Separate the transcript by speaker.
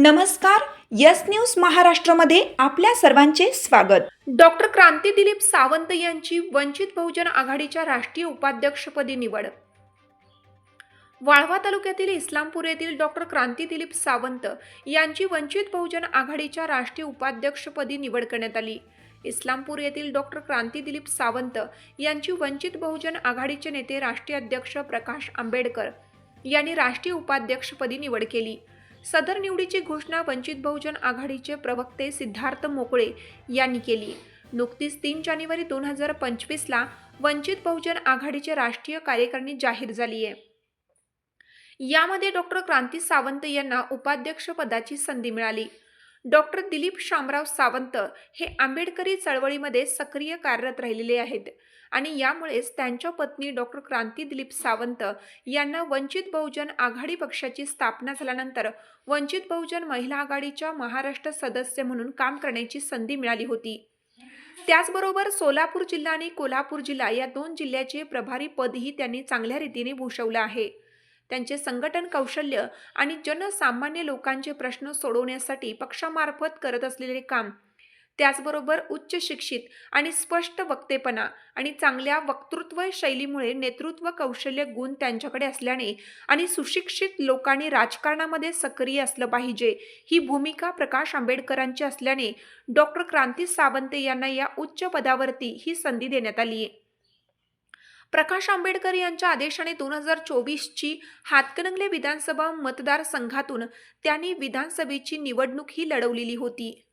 Speaker 1: नमस्कार yes news महाराष्ट्रामध्ये आपल्या सर्वांचे स्वागत.
Speaker 2: डॉक्टर क्रांती दिलीप सावंत यांची वंचित बहुजन आघाडीच्या राष्ट्रीय उपाध्यक्षपदी निवड. वाळवा तालुक्यातील इस्लामपूर येथील डॉक्टर क्रांती दिलीप सावंत यांची वंचित बहुजन आघाडीच्या राष्ट्रीय उपाध्यक्षपदी निवड करण्यात आली. इस्लामपूर येथील डॉक्टर क्रांती दिलीप सावंत यांची वंचित बहुजन आघाडीचे नेते राष्ट्रीय अध्यक्ष प्रकाश आंबेडकर यांनी राष्ट्रीय उपाध्यक्षपदी निवड केली. सदर निवडीची घोषणा वंचित बहुजन आघाडीचे प्रवक्ते सिद्धार्थ मोकळे यांनी केली. नुकतीच तीन जानेवारी दोन हजार पंचवीसला वंचित बहुजन आघाडीचे राष्ट्रीय कार्यकारिणी जाहीर झाली आहे. यामध्ये डॉक्टर क्रांती सावंत यांना उपाध्यक्षपदाची संधी मिळाली. डॉक्टर दिलीप शामराव सावंत हे आंबेडकरी चळवळीमध्ये सक्रिय कार्यरत राहिलेले आहेत. आणि यामुळेच त्यांच्या पत्नी डॉक्टर क्रांती दिलीप सावंत यांना वंचित बहुजन आघाडी पक्षाची स्थापना झाल्यानंतर वंचित बहुजन महिला आघाडीच्या महाराष्ट्र सदस्य म्हणून काम करण्याची संधी मिळाली होती. त्याचबरोबर सोलापूर जिल्हा आणि कोल्हापूर जिल्हा या दोन जिल्ह्याचे प्रभारी पदही त्यांनी चांगल्या रीतीने भूषवलं आहे. त्यांचे संघटन कौशल्य आणि जनसामान्य लोकांचे प्रश्न सोडवण्यासाठी पक्षामार्फत करत असलेले काम. त्याचबरोबर उच्च शिक्षित आणि स्पष्ट वक्तेपणा आणि चांगल्या वक्तृत्व शैलीमुळे नेतृत्व कौशल्य गुण त्यांच्याकडे असल्याने आणि सुशिक्षित लोकांनी राजकारणामध्ये सक्रिय असलं पाहिजे ही भूमिका प्रकाश आंबेडकरांची असल्याने डॉक्टर क्रांती सावंत यांना या उच्च पदावरती ही संधी देण्यात आली आहे प्रकाश आंबेडकर यांच्या आदेशाने दोन हजार चोवीसची हातकणंगले विधानसभा मतदारसंघातून त्यांनी विधानसभेची निवडणूक ही लढवलेली होती.